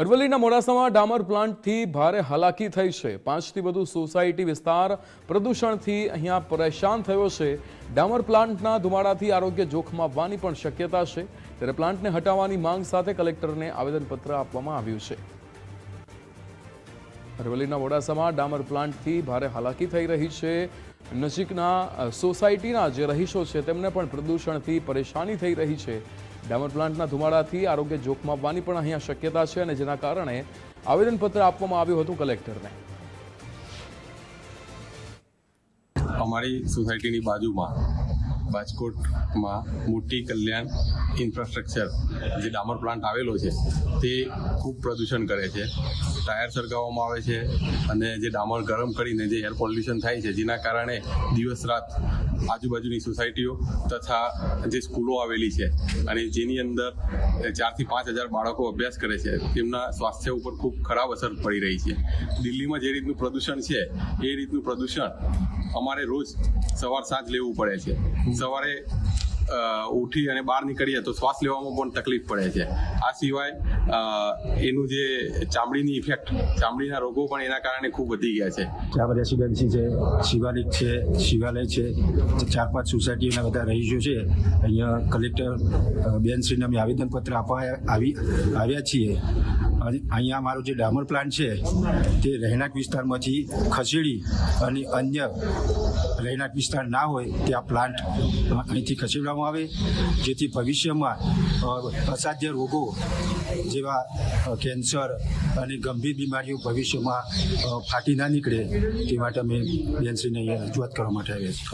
અરવલ્લીના મોડાસામાં ડામર પ્લાન્ટથી ભારે હાલાકી થઈ છે. પાંચથી વધુ સોસાયટી વિસ્તાર પ્રદૂષણથી અહીંયા પરેશાન થયો છે. ડામર પ્લાન્ટના ધુમાડાથી આરોગ્ય જોખમ આવવાની પણ શક્યતા છે. ત્યારે પ્લાન્ટને હટાવવાની માંગ સાથે કલેક્ટરને આવેદનપત્ર આપવામાં આવ્યું છે. અરવલ્લીના મોડાસામાં ડામર પ્લાન્ટથી ભારે હાલાકી થઈ રહી છે. નજીકના સોસાયટીના જે રહીશો છે તેમને પણ પ્રદૂષણથી પરેશાની થઈ રહી છે. ડામર પ્લાન્ટના ધુમાડાથી આરોગ્ય જોખમાવવાની પણ અહીંયા શક્યતા છે અને જેના કારણે આવેદનપત્ર આપવામાં આવ્યું હતું કલેક્ટરને. અમારી સોસાયટીની બાજુમાં બાજકોટમાં મોટી કલ્યાણ ઇન્ફ્રાસ્ટ્રક્ચર જે ડામર પ્લાન્ટ આવેલો છે, તે ખૂબ પ્રદૂષણ કરે છે. ટાયર સળગાવવામાં આવે છે અને જે ડામર ગરમ કરીને જે એર પોલ્યુશન થાય છે, જેના કારણે દિવસ રાત આજુબાજુની સોસાયટીઓ તથા જે સ્કૂલો આવેલી છે અને જેની અંદર ચારથી પાંચ હજાર બાળકો અભ્યાસ કરે છે, તેમના સ્વાસ્થ્ય ઉપર ખૂબ ખરાબ અસર પડી રહી છે. દિલ્હીમાં જે રીતનું પ્રદૂષણ છે, એ રીતનું પ્રદૂષણ અમારે રોજ સવાર સાંજ લેવું પડે છે. સવારે ઉઠી અને બહાર નીકળીએ તો શ્વાસ લેવામાં પણ તકલીફ પડે છે. આ સિવાય એનું જે ચામડીની ઇફેક્ટ ચામડીના રોગો પણ એના કારણે ખૂબ વધી ગયા છે. ત્યાં રેસિડેન્સી છે શિવાલિક છે, શિવાલય છે, ચાર પાંચ સોસાયટીના બધા રહીશો છે, અહીંયા કલેક્ટર બેનશ્રીને અમે આવેદનપત્ર આપવા આવી, આવ્યા છીએ. અહીંયા અમારો જે ડામર પ્લાન્ટ છે, તે રહેણાંક વિસ્તારમાંથી ખસેડી અને અન્ય રહેણાંક વિસ્તાર ના હોય, તે આ પ્લાન્ટ અહીંથી ખસેડવામાં આવે. જેથી ભવિષ્યમાં અસાધ્ય રોગો જેવા કેન્સર અને ગંભીર બીમારીઓ ભવિષ્યમાં ફાટી ના નીકળે, તે માટે અમે બેનશ્રીને રજૂઆત કરવા માટે આવ્યા છીએ.